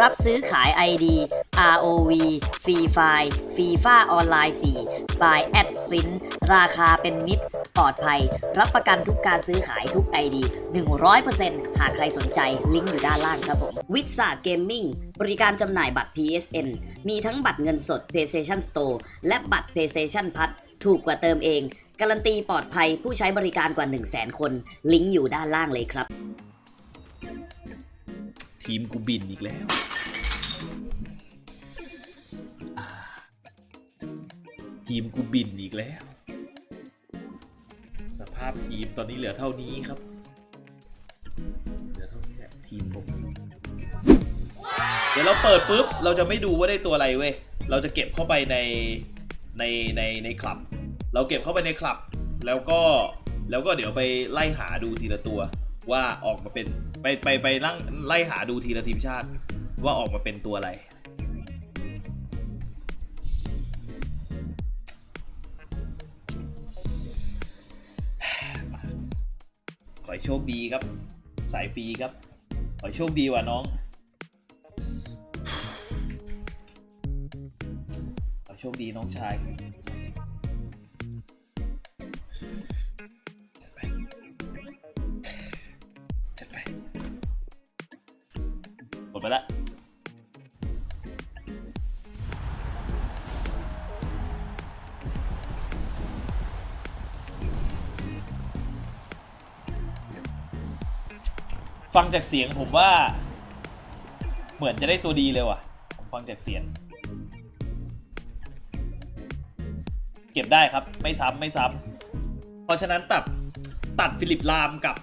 รับซื้อขาย ID ROV f r e f i FIFA ออนไลน์ 4 by a d f i n ราคาเป็นมิตรปลอดภัย รับประกันทุกการซื้อขายทุก ID 100%หากใครสนใจลิงก์อยู่ด้านล่างครับผมวิสาเกมมิ่งบริการจำหน่ายบัตร PSN มีทั้งบัตรเงินสด PlayStation Store และบัตร PlayStation พัทถูกกว่าเติมเอง การันตีปลอดภัยผู้ใช้บริการกว่า 100,000 คน ลิงก์อยู่ด้านล่างเลยครับ ทีมกูบินอีกแล้วทีมกูบินอีกแล้ว สภาพทีมตอนนี้เหลือเท่านี้ครับ เหลือเท่านี้แหละทีมผมเดี๋ยวเราเปิดปุ๊บ เราจะไม่ดูว่าได้ตัวอะไรเว้ย เราจะเก็บเข้าไปในในในในคลับ เราเก็บเข้าไปในคลับ แล้วก็แล้วก็เดี๋ยวไปไล่หาดูทีละตัว ว่าออกมาเป็นไปไปไปนั่งไล่หาดูทีละทีมชาติ ว่าออกมาเป็นตัวอะไร ขอโชคดีครับ สายฟรีครับ ขอโชคดีว่ะน้อง ขอโชคดีน้องชาย ไปละฟังจากเสียงผมว่า เหมือนจะได้ตัวดีเลยว่ะ ผมฟังจากเสียง เก็บได้ครับไม่ซ้ำไม่ซ้ำเพราะฉะนั้นตัดตัดฟิลิปลามกับ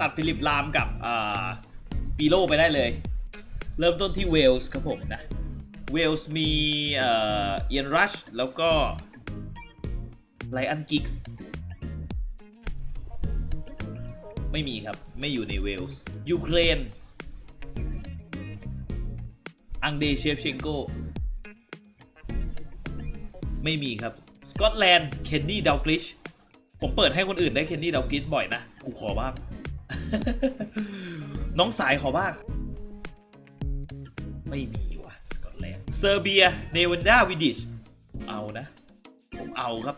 ตัดฟิลิปลามกับปีโลไปได้เลย เริ่มต้นที่เวลส์ครับผมนะ เวลส์มีเอ่อเอียนรัชแล้วก็ไลอันกิกส์ไม่มีครับ ไม่อยู่ในเวลส์ยูเครน อังเดเชฟเชงโก ไม่มีครับ สกอตแลนด์ เคนนี่ดาวกลิช ผมเปิดให้คนอื่นได้เคนนี่ดาวกลิชบ่อยนะ กูขอบ้าง น้องสายขอบ้าง ไม่มีว่ะสกอตแลนด์เซอร์เบียเนวันดาวิดิชเอานะ ผมเอาครับ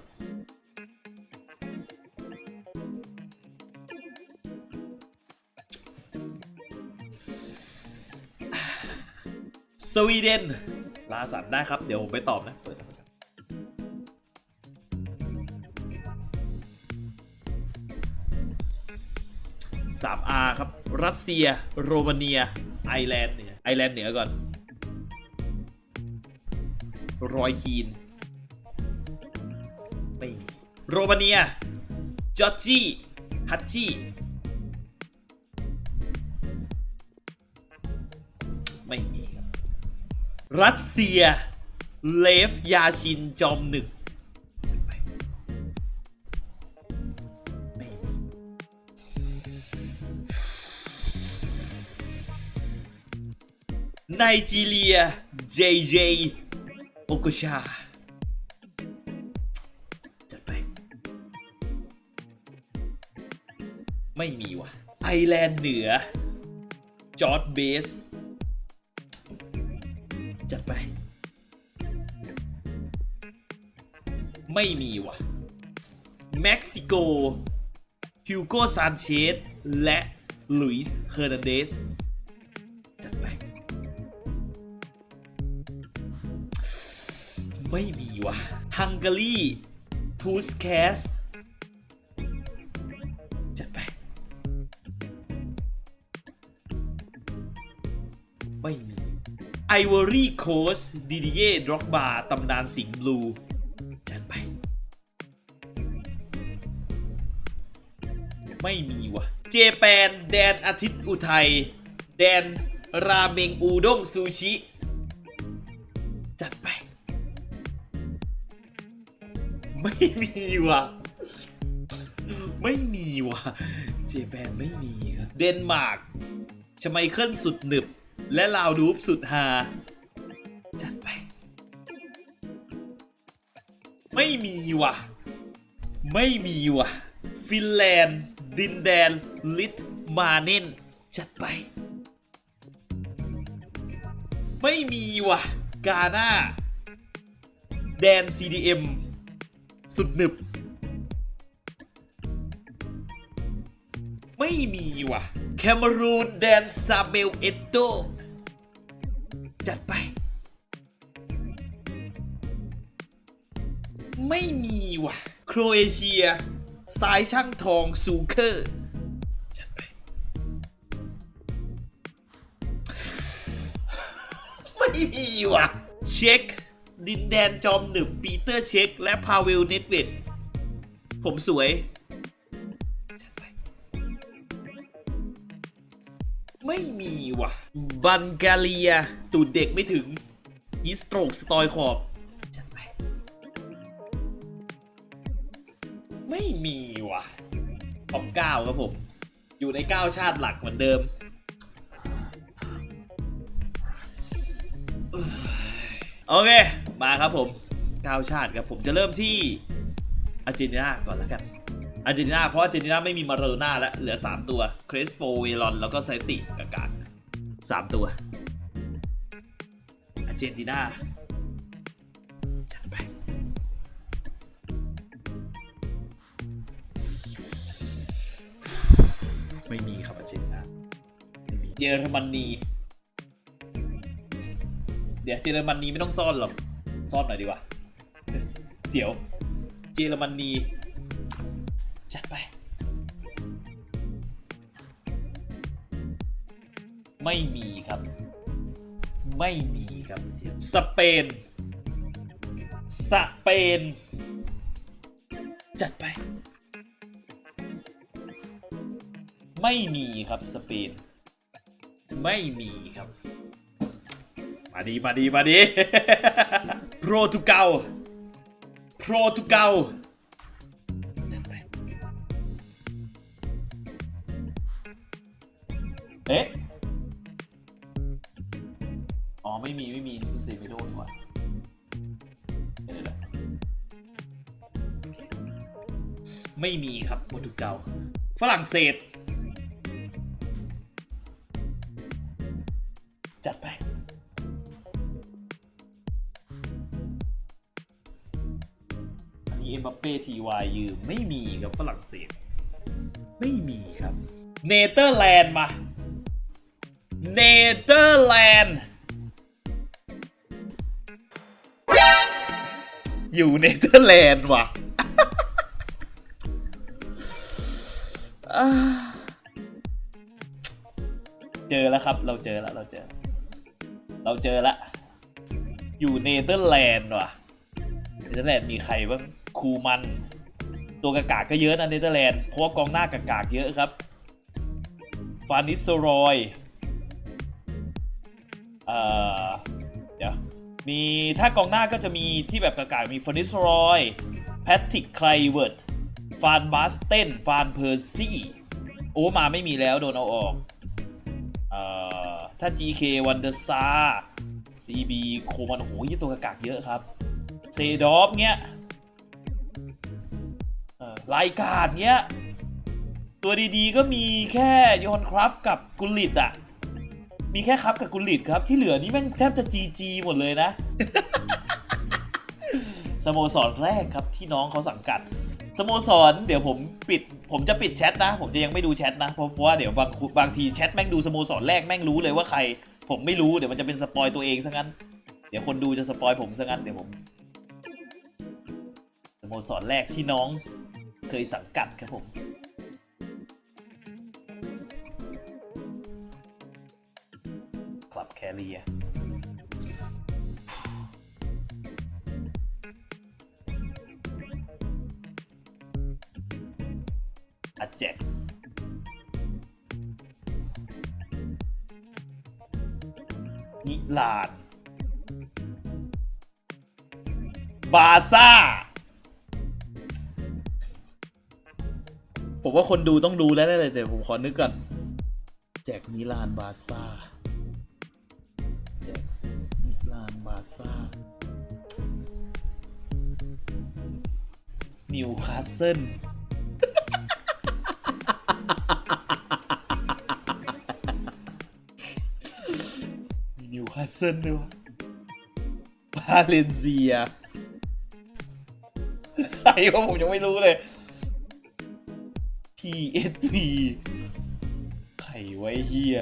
สวีเดน ลาสันได้ครับ เดี๋ยวผมไปตอบนะ เปิดสามอาครับ รัสเซีย โรมาเนีย ไอร์แลนด์เหนือไอร์แลนด์เหนือก่อน รอยคีนไม่มีโรมาเนียจอร์จีฮัตจีไม่มีครับ รัสเซีย เลฟ ยาชิน จอมหนึ่งไม่มีไนจีเรีย เจเจ โอโกชา จัดไป ไม่มีว่ะ ไอแลนด์เหนือ จอร์ดเบส จัดไป ไม่มีว่ะ เม็กซิโกฮิวโกซานเชสและลุยส์เฮอร์นันเดส ไม่มีว่ะฮังการีพูสแคสจัดไป ไม่มีไอวอรี่โคสดิดิเย่ดร็อกบาตำนานสิงห์บลู จัดไป ไม่มีว่ะเจแปน แดนอาทิตย์อุทัย แดน ราเมงอูด้งซูชิ จัดไป ไม่มีว่ะ ไม่มีว่ะ เจแปนไม่มีครับ เดนมาร์กชไมเคิลสุดหนึบ และลาวดูฟสุดฮาจัดไป ไม่มีว่ะ ไม่มีว่ะ ฟินแลนด์ ดินแดน ลิทมาเนนจัดไป ไม่มีว่ะ กาหน้า แดน CDM สุดหนึบ ไม่มีว่ะแคมรูนแดนซาเบลเอตโต จัดไป ไม่มีว่ะ โครเอเชียสายช่างทองซูเคอร์ จัดไป ไม่มีว่ะ เช็ค ดินแดนจอมหนึบปีเตอร์เช็ค และพาเวลเนตเวดผมสวย ไม่มีว่ะ บันกาเลีย ตูดเด็กไม่ถึงฮิสโตรกสตอยขอบไม่มีว่ะท็อปเก้าครับผม อยู่ใน9ชาติหลักเหมือนเดิมโอเค มาครับผม9ชาติครับผมจะเริ่มที่อาร์เจนตินาก่อนแล้วกันอาร์เจนตินาเพราะอาร์เจนตินาไม่มีมาราโรน่าแล้วเหลือ 3 ตัวคร e สโปเวลอนแล้วก็ไซติกากาสามตัวอาร์เจนตินาจัดไปไม่มีครับอาร์เจนตินาไม่มีเยอรมนีเดี๋ยวเยอรมนีไม่ต้องซ่อนหรอก ซ่อนหน่อยดีกว่า เสียว เยอรมนี จัดไป ไม่มีครับ ไม่มีครับ สเปน สเปน จัดไป ไม่มีครับสเปน ไม่มีครับ มาดี มาดี มาดี โปรตุเกสโปรตุเกสเอ๊ะ อ๋อ ไม่มี ไม่มีนี่เซเมโดนี่หว่าเดี๋ยวๆไม่มีครับโปรตุเกสฝรั่งเศส จัดไป ปเป้ทีวายยืมไม่มีครับฝรั่งเศส ไม่มีครับ เนเธอร์แลนด์มา เนเธอร์แลนด์ อยู่เนเธอร์แลนด์ว่ะเจอแล้วครับ เราเจอแล้วเราเจอ เราเจอล้วอยู่เนเธอร์แลนด์ว่ะ เนเธอร์แลนด์มีใครบ้าง คูมัน ตัวกากากก็เยอะนะเนเธอร์แลนด์เพราะว่ากองหน้ากากากเยอะครับ ฟานิสโรยเอ่อเดี๋ยวมีถ้ากองหน้าก็จะมีที่แบบกากากมีฟานิสโรยแพทริกไคลเวิร์ดฟานบาสเตนฟานเพอร์ซี่โอ้มาไม่มีแล้วโดนเอาออกเอ่อถ้า GK วันเดอร์ซา CB โคมันโอ้โหยตัวกากากเยอะครับ เซดอฟเงี้ย รายการเงี้ย ตัวดีๆก็มีแค่ยอนคราฟกับกุลิตอะมีแค่ครับกับกุลิตครับที่เหลือนี่แม่งแทบจะ GG หมดเลยนะสโมสรแรกครับที่น้องเขาสังกัดสโมสรเดี๋ยวผมปิด ผมจะปิดแชทนะ ผมจะยังไม่ดูแชทนะเพราะเพราะว่าเดี๋ยวบางบางทีแชทแม่งดูสโมสรแรกแม่งรู้เลยว่าใคร ผมไม่รู้เดี๋ยวมันจะเป็นสปอยตัวเองซะงั้น เดี๋ยวคนดูจะสปอยผมซะงั้นเดี๋ยวผมสโมสรแรกที่น้อง เคยสังกัดครับผม คลับแคเรีย a j a x มิลาน บาซ่า ผมว่าคนดูต้องดูแล้วได้เลยแต่ผมขอนึกก่อน แจกมิลานบาซ่าแจกมิลานบาซ่านิวคาสเซิลนิวคาสเซิลด้วยวะบาเลนเซียใครวะผมยังไม่รู้เลย PSP ใครไว้เฮีย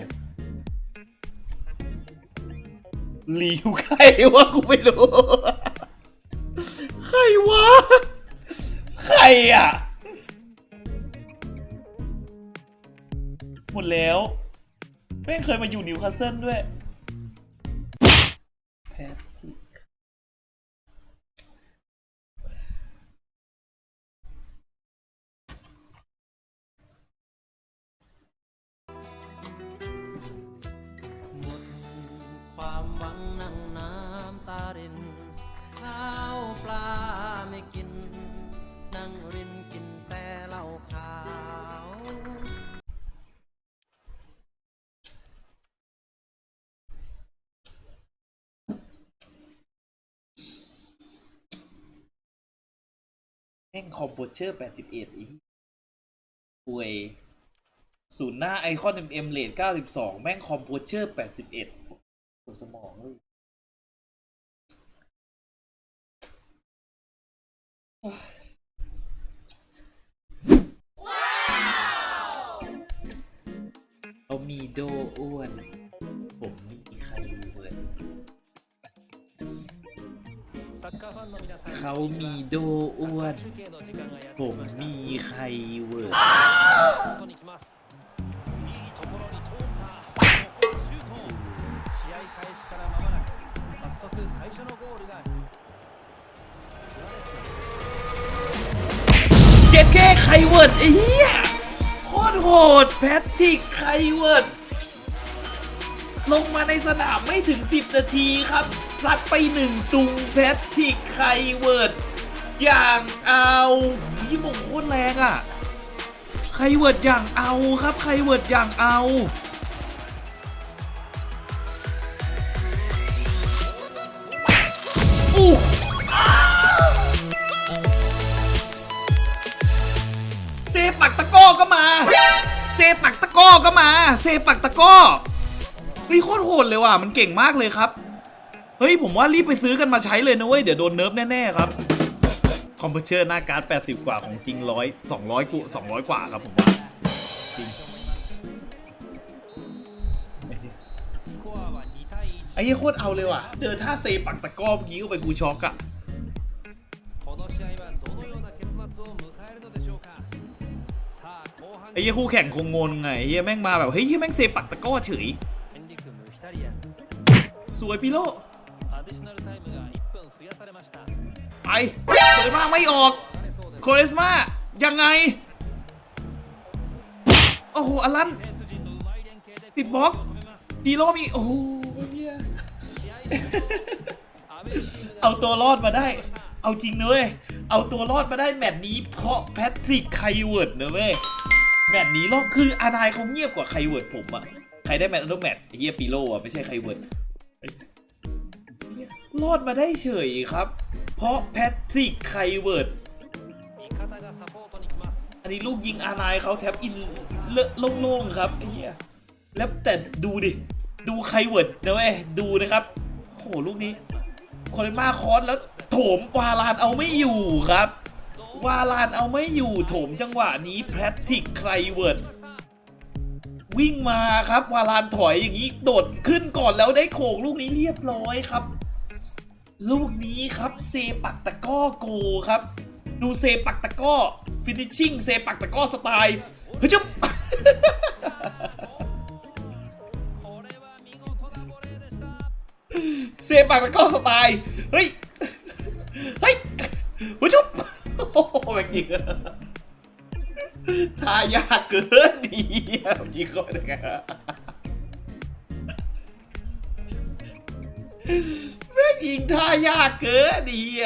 ลีวใครวะกูไม่รู้ ใครวะ ใครอะ หมดแล้วแม่งเคยมาอยู่นิวคาสเซิลด้วยแพ แม่งคอมโพเชอร์81อีป่วยศูนย์หน้าไอคอนเอ็มเอ็มเลด92แม่งคอมโพเชอร์81ปวดสมองเลยเขามีโดอ้วน ผมนี่ใครเวิร์ เขามีโดอ้วน ผมมีใครเวิร์เจ็ดแค่ใครเวิร์ไอ้เหี้ยโคตรโหดแพทริกใครเวิร์ ลงมาในสนามไม่ถึง 10 นาทีครับซัดไปหนึ่งตุงแพทริกไคเวิร์ดอย่างเอายี่มงโคตรแรงอะไคเวิร์ดอย่างเอาครับไคเวิร์ดอย่างเอาอู้เซปักตะก้อก็มา เซปักตะก้อก็มา เซปักตะก้อ ฮ้ยโคตรโหดเลยว่ะมันเก่งมากเลยครับ เฮ้ยผมว่ารีบไปซื้อกันมาใช้เลยนะเว้ยเดี๋ยวโดนเนิร์ฟแน่ๆครับคอมเพรสเชอร์หน้าการ์ด80 กว่าของจริงร้อยสองร้อยกูสองร้อยกว่าครับผมว่าจริงไอ้เหี้โคตรเอาเลยว่ะ เจอท่าเซปักตะก้อเมื่อกี้ก็ไปกูช็อกอะไอ้เหี้ยคู่แข่งคงงงไงไอ้เหี้ยแม่งมาแบบเฮ้ยแม่งเซปักตะก้อเฉย สวยปิโลไปสวยมากไม่ออก โคเรสมายังไง โอ้โหอลัน ติดบล็อกดีโลมี โอ้โหเอาตัวรอดมาได้ เอาจริงนะเวยเอาตัวรอดมาได้แมตนี้เพราะแพทริกไคเวิร์ดนะเว้ย แมตนี้รอบคืออานายเขาเงียบกว่าไคเวิร์ดผมอะใครได้แมตช์อันดับแมตช์เฮียปีโลอะไม่ใช่ไคเวิร์ด รอดมาได้เฉยครับ เพราะแพทริกไคเวิร์ดอันนี้ลูกยิงอานายเขาแท็บอินเลอะโล่งๆครับไอ้เหี้ยแล้วแต่ดูดิ ดูไคเวิร์ดนะเว้ยดูนะครับโหลูกนี้คอนมาคอสแล้วโถมวาลานเอาไม่อยู่ครับ วาลานเอาไม่อยู่โถมจังหวะนี้แพทริกไคเวิร์ดวิ่งมาครับวาลานถอยอย่างนี้โดดขึ้นก่อนแล้วได้โขกลูกนี้เรียบร้อยครับ ลูกนี้ครับเซปักตะก้อโกครับ ดูเซปักตะก้อฟินิชชิ่งเซปักตะก้อสไตล์เฮ้ยจุ๊บเซปักตะก้อสไตล์เฮ้ยเฮ้ยเฮ้ยจุ๊บโอ้แบบนี้ทายากเกินดียิงคนนะครับ ยิงท่ายากเกินเดีย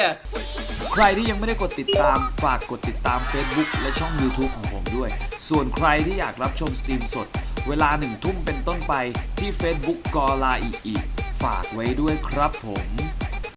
ใครที่ยังไม่ได้กดติดตามฝากกดติดตาม Facebook และช่อง YouTube ของผมด้วย ส่วนใครที่อยากรับชมสตรีมสด เวลาหนึ่งทุ่มเป็นต้นไปที่ Facebook กอลาอีอีฝากไว้ด้วยครับผม